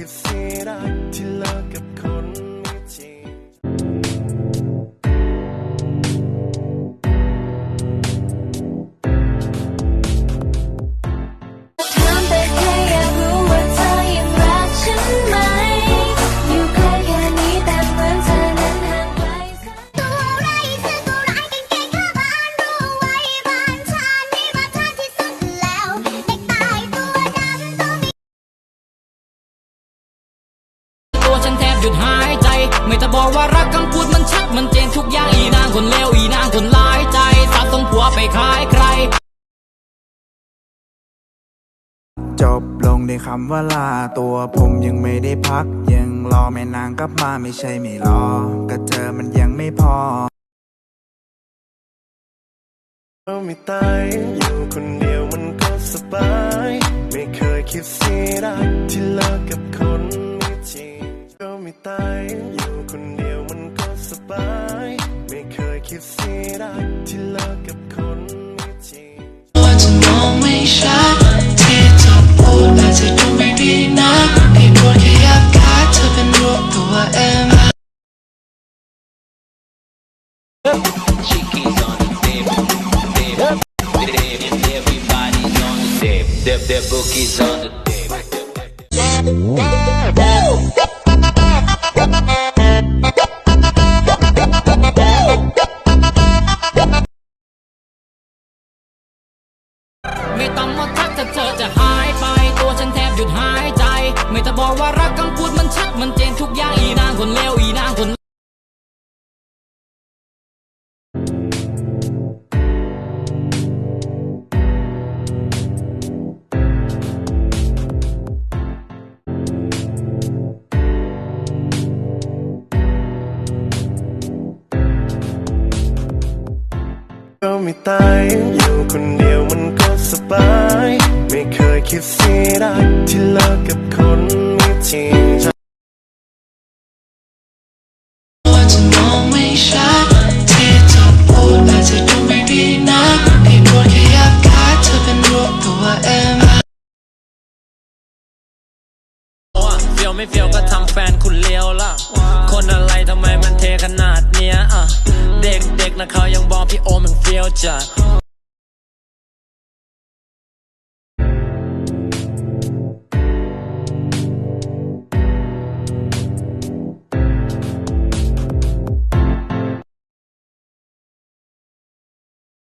เคยคิดเสียดายที่เลิกกับคน หยุดหายใจ ไม่จะบอกว่ารักคำพูดมันชัดมันเจนทุกอย่างอีนางคนเลวอีนางคนร้ายใจสาบส่งผัวไปขายใคร จบลงในคำว่าลาตัวผมยังไม่ได้พัก ยังรอแม่นางกลับมาไม่ใช่ไม่รอ ก็เจอมันยังไม่พอเราไม่ตายอยู่คนเดียวมันก็สบาย ไม่เคยคิดเสียดายที่เลิกกับคนไคยคิดเสียดายที่เลิกกับคนไม่จริงว่าจะมองไม่ชัดที่เธอพูดอาจจะดูไม่ดีนะไอ้พวกแค่อยากกาเธอเป็นรูปตัวเอง Chickies on the dip, dip, dip, and everybody's on the dip, ไม่ตาย อยู่คนเดียวมันก็สบาย ไม่เคยคิดเสียดายที่เลิกกับคนไม่จริงว่าจะมองไม่ชัดที่เธอพูดอาจจะดูไม่ดีนะไอ้พวกแค่อยากกาเธอเป็นรูปตัวเองเฟียวไม่เฟียก็ทำแฟนคุณเลี้ยวล่ะ คนอะไรทำไมมันเทขนาดเนี้ยอะ เด็กๆนะเขายังบอกพี่โอม ยังเฟียวจัด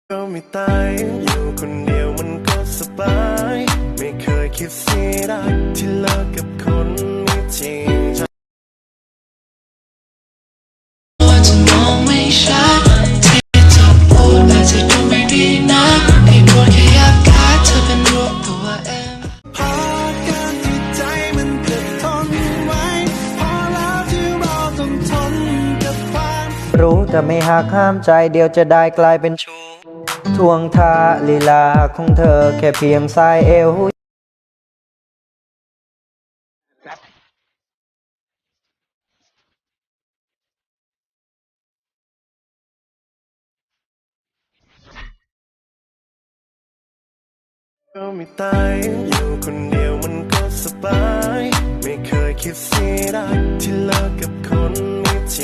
ก็ไม่ตายอยู่คนเดียวมันก็สบาย ไม่เคยคิดเสียดายที่เลิกกับคนไม่จริงใจว่าจะมองไม่ชัด รู้แต่ไม่หักห้ามใจเดียวจะได้กลายเป็นชู้ทวงท่าลีลาของเธอแค่เพียงสายเอวก็ไม่ตายอยู่คนเดียวมันก็สบาย ไม่เคยคิดเสียดายที่เลิกกับคนมีใจ